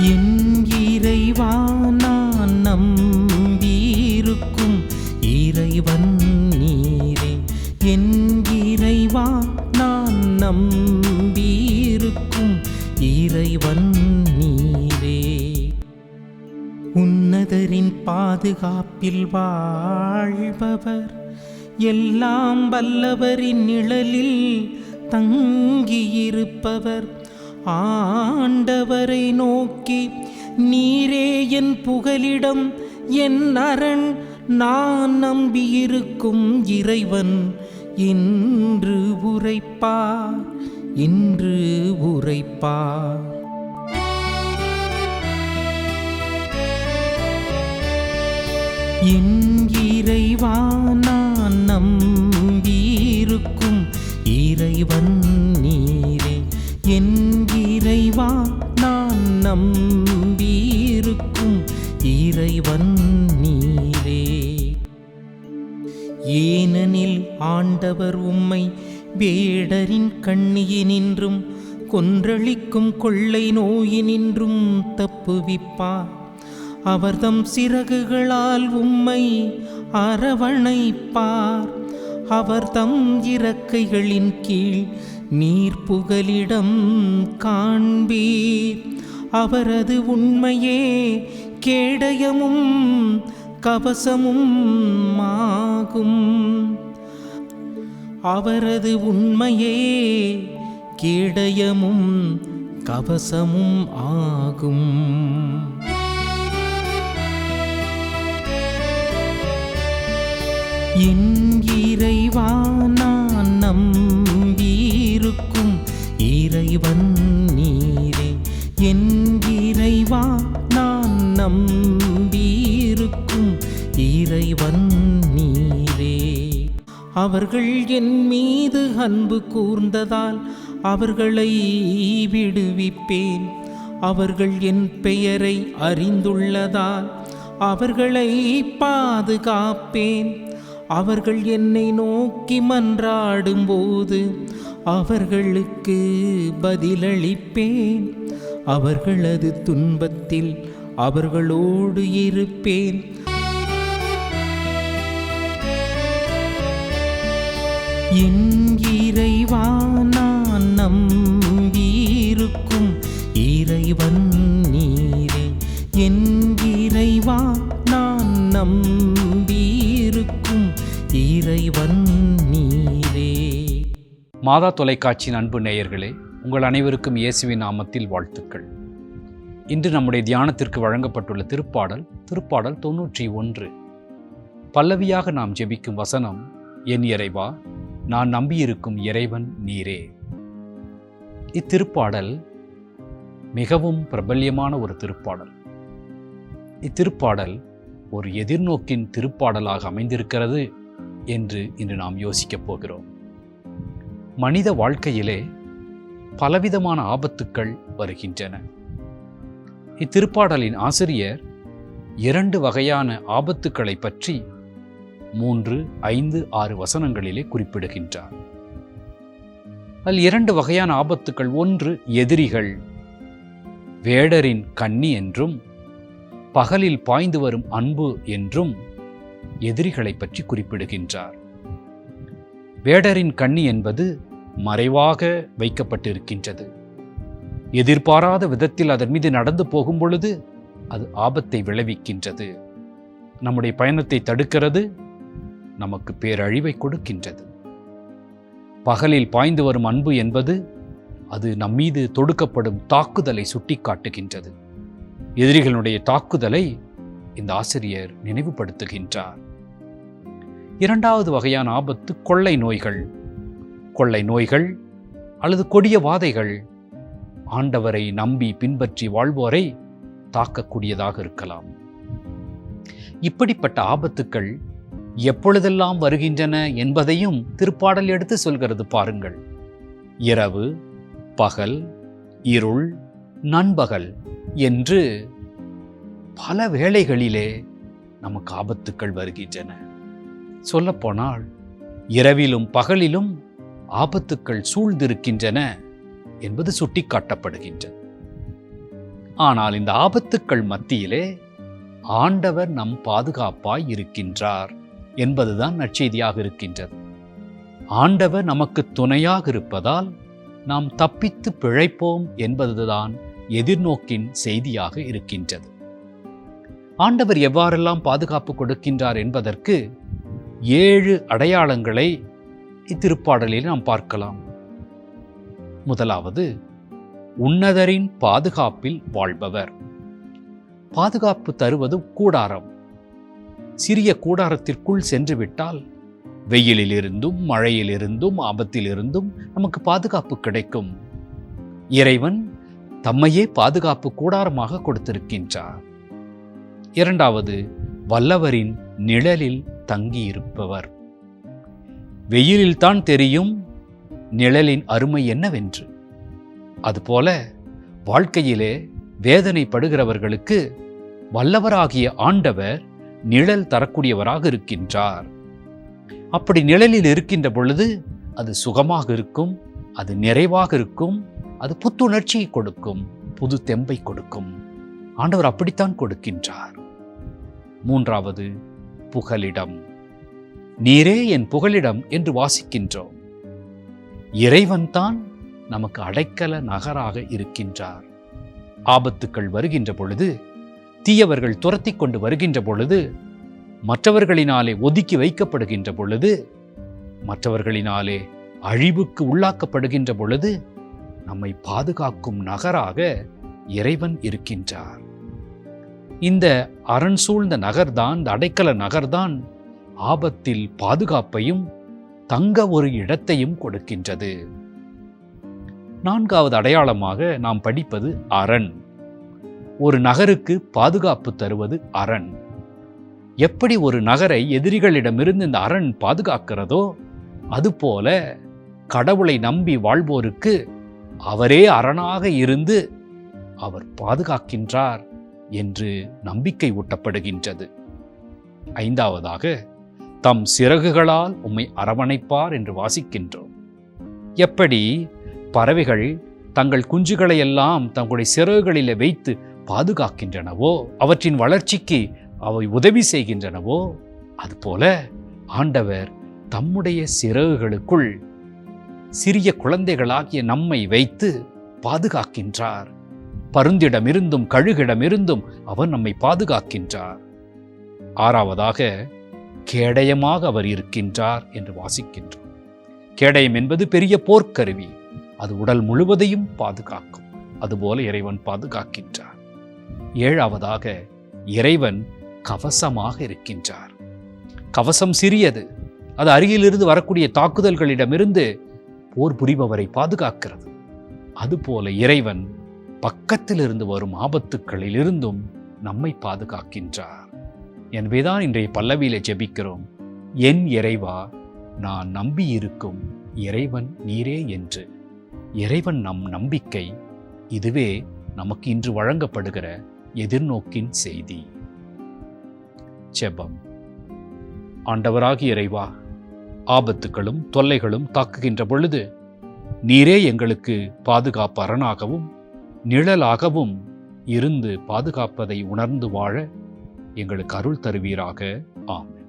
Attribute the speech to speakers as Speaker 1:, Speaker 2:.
Speaker 1: என் இறைவா நான் நம்பியிருக்கும் இறைவன் நீரே. என் இறைவா நான் நம்பியிருக்கும் இறைவன் நீரே. உன்னதரின் பாதுகாப்பில் வாழ்பவர் எல்லாம் வல்லவரின் நிழலில் தங்கியிருப்பவர். ஆண்டவரை நோக்கி நீரே என் புகலிடம் என் அரண் நான் நம்பியிருக்கும் இறைவன் என்று உரைப்பார் என்று உரைப்பார். என் இறைவா நான் நம்பியிருக்கும் கண்ணியினின்றும் கொன்றளிக்கும் கொள்ளை நோயினின்றும் தப்புவிப்பார் அவர்தம் சிறகுகளால் உம்மை அரவணைப்பார். அவர்தம் இறக்கைகளின் கீழ் நீர் புகலிடம் காண்பீர். அவரது உண்மையே கேடயமும் கவசமும் ஆகும். அவரது உண்மையே கேடயமும் கவசமும் ஆகும். என் இறைவா நான் நம்பியிருக்கும் இறைவன் நீரே. என் இறைவா நான் நம்பியிருக்கும் இறைவன் நீரே. அவர்கள் என் மீது அன்பு கூர்ந்ததால் அவர்களை விடுவிப்பேன். அவர்கள் என் பெயரை அறிந்துள்ளதால் அவர்களை பாதுகாப்பேன். அவர்கள் என்னை நோக்கி மன்றாடும்போது அவர்களுக்கு பதிலளிப்பேன். அவர்களது துன்பத்தில் அவர்களோடு இருப்பேன். என் இறைவா நான் நம்பியிருக்கும் இறைவன் நீரே. என் இறைவா நான் நம்பியிருக்கும் இறைவன் நீரே.
Speaker 2: மாதா தொலைக்காட்சியின் அன்பு நேயர்களே உங்கள் அனைவருக்கும் இயேசுவின் நாமத்தில் வாழ்த்துக்கள். இன்று நம்முடைய தியானத்திற்கு வழங்கப்பட்டுள்ள திருப்பாடல் திருப்பாடல் தொன்னூற்றி ஒன்று. பல்லவியாக நாம் ஜெபிக்கும் வசனம் என் இறைவா நான் நம்பியிருக்கும் இறைவன் நீரே. இத்திருப்பாடல் மிகவும் பிரபல்யமான ஒரு திருப்பாடல். இத்திருப்பாடல் ஒரு எதிர்நோக்கின் திருப்பாடலாக அமைந்திருக்கிறது என்று இன்று நாம் யோசிக்கப் போகிறோம். மனித வாழ்க்கையிலே பலவிதமான ஆபத்துக்கள் வருகின்றன. இத்திருப்பாடலின் ஆசிரியர் இரண்டு வகையான ஆபத்துக்களை பற்றி மூன்று ஐந்து ஆறு வசனங்களிலே குறிப்பிடுகின்றார். அதில் இரண்டு வகையான ஆபத்துக்கள். ஒன்று எதிரிகள். வேடரின் கண்ணி என்றும் பகலில் பாய்ந்து வரும் அன்பு என்றும் எதிரிகளை பற்றி குறிப்பிடுகின்றார். வேடரின் கண்ணி என்பது மறைவாக வைக்கப்பட்டிருக்கின்றது. எதிர்பாராத விதத்தில் அதன் மீது நடந்து போகும் பொழுது அது ஆபத்தை விளைவிக்கின்றது. நம்முடைய பயணத்தை தடுக்கிறது நமக்கு பேரழிவை கொடுக்கின்றது. பகலில் பாய்ந்து வரும் அன்பு என்பது அது நம்மீது தொடுக்கப்படும் தாக்குதலை சுட்டிக்காட்டுகின்றது. எதிரிகளுடைய தாக்குதலை இந்த ஆசிரியர் நினைவுபடுத்துகின்றார். இரண்டாவது வகையான ஆபத்து கொள்ளை நோய்கள். கொள்ளை நோய்கள் அல்லது கொடிய வாதைகள். ஆண்டவரை நம்பி பின்பற்றி வாழ்வோரை தாக்கக்கூடியதாக இருக்கலாம். இப்படிப்பட்ட ஆபத்துக்கள் எப்பொழுதெல்லாம் வருகின்றன என்பதையும் திருப்பாடல் எடுத்து சொல்கிறது பாருங்கள். இரவு பகல் இருள் நண்பகல் என்று பல வேளைகளிலே நமக்கு ஆபத்துக்கள் வருகின்றன. சொல்லப்போனால் இரவிலும் பகலிலும் ஆபத்துக்கள் சூழ்ந்திருக்கின்றன என்பது சுட்டிக்காட்டப்படுகின்றது. ஆனால் இந்த ஆபத்துக்கள் மத்தியிலே ஆண்டவர் நம் பாதுகாப்பாய் இருக்கின்றார். என்பதுதான் நற்செய்தியாக இருக்கின்றது. ஆண்டவர் நமக்கு துணையாக இருப்பதால் நாம் தப்பித்து பிழைப்போம் என்பதுதான் எதிர்நோக்கின் செய்தியாக இருக்கின்றது. ஆண்டவர் எவ்வாறெல்லாம் பாதுகாப்பு கொடுக்கின்றார் என்பதற்கு ஏழு அடையாளங்களை இத்திருப்பாடலில் நாம் பார்க்கலாம். முதலாவது உன்னதரின் பாதுகாப்பில் வாழ்பவர். பாதுகாப்பு தருவது கூடாரம். சிறிய கூடாரத்திற்குள் சென்று விட்டால் வெயிலிலிருந்தும் மழையிலிருந்தும் ஆபத்திலிருந்தும் நமக்கு பாதுகாப்பு கிடைக்கும். இறைவன் தம்மையே பாதுகாப்பு கூடாரமாக கொடுத்திருக்கின்றார். இரண்டாவது வல்லவரின் நிழலில் தங்கியிருப்பவர். வெயிலில்தான் தெரியும் நிழலின் அருமை என்னவென்று. அதுபோல வாழ்க்கையிலே வேதனைப்படுகிறவர்களுக்கு வல்லவராகிய ஆண்டவர் நிழல் தரக்கூடியவராக இருக்கின்றார். அப்படி நிழலில் இருக்கின்ற பொழுது அது சுகமாக இருக்கும் அது நிறைவாக இருக்கும் அது புத்துணர்ச்சியை கொடுக்கும் புது தெம்பை கொடுக்கும். ஆண்டவர் அப்படித்தான் கொடுக்கின்றார். மூன்றாவது புகலிடம். நீரே என் புகலிடம் என்று வாசிக்கின்றோம். இறைவன்தான் நமக்கு அடைக்கல நகராக இருக்கின்றார். ஆபத்துக்கள் வருகின்ற பொழுது தீயவர்கள் துரத்தி கொண்டு வருகின்ற பொழுது மற்றவர்களினாலே ஒதுக்கி வைக்கப்படுகின்ற பொழுது மற்றவர்களினாலே அழிவுக்கு உள்ளாக்கப்படுகின்ற பொழுது நம்மை பாதுகாக்கும் நகராக இறைவன் இருக்கின்றார். இந்த அரண் சூழ்ந்த நகர்தான் இந்த அடைக்கல நகர்தான் ஆபத்தில் பாதுகாப்பையும் தங்க ஒரு இடத்தையும் கொடுக்கின்றது. நான்காவது அடையாளமாக நாம் படிப்பது அரண். ஒரு நகருக்கு பாதுகாப்பு தருவது அரண். எப்படி ஒரு நகரை எதிரிகளிடமிருந்து இந்த அரண் பாதுகாக்கிறதோ அதுபோல கடவுளை நம்பி வாழ்வோருக்கு அவரே அரணாக இருந்து அவர் பாதுகாக்கின்றார் என்று நம்பிக்கை ஊட்டப்படுகின்றது. ஐந்தாவதாக தம் சிறகுகளால் உம்மை அரவணைப்பார் என்று வாசிக்கின்றோம். எப்படி பறவைகள் தங்கள் குஞ்சுகளை எல்லாம் தங்களுடைய சிறகுகளில் வைத்து பாதுகாக்கின்றனவோ அவற்றின் வளர்ச்சிக்கு அவை உதவி செய்கின்றனவோ அதுபோல ஆண்டவர் தம்முடைய சிறகுகளுக்குள் சிறிய குழந்தைகளாகிய நம்மை வைத்து பாதுகாக்கின்றார். பருந்திடமிருந்தும் கழுகிடமிருந்தும் அவர் நம்மை பாதுகாக்கின்றார். ஆறாவதாக கேடயமாக அவர் இருக்கின்றார் என்று வாசிக்கின்றோம். கேடயம் என்பது பெரிய போர்க்கருவி. அது உடல் முழுவதையும் பாதுகாக்கும். அதுபோல இறைவன் பாதுகாக்கின்றார். ஏழாவதாக இறைவன் கவசமாக இருக்கின்றார். கவசம் சிறியது. அது அருகிலிருந்து வரக்கூடிய தாக்குதல்களிடமிருந்து போர் புரிபவரை பாதுகாக்கிறது. அதுபோல இறைவன் பக்கத்திலிருந்து வரும் ஆபத்துக்களிலிருந்தும் நம்மை பாதுகாக்கின்றார். எனவேதான் இன்றைய பல்லவியில ஜெபிக்கிறோம். என் இறைவா நான் நம்பியிருக்கும் இறைவன் நீரே என்று. இறைவன் நம் நம்பிக்கை இதுவே நமக்கு இன்று வழங்கப்படுகிற எதிர்நோக்கின் செய்தி. செபம். ஆண்டவராகிய இறைவா ஆபத்துகளும் தொல்லைகளும் தாக்குகின்ற பொழுது நீரே எங்களுக்கு பாதுகாப்பு அரணாகவும் நிழலாகவும் இருந்து பாதுகாப்பதை உணர்ந்து வாழ எங்களுக்கு அருள் தருவீராக. ஆம்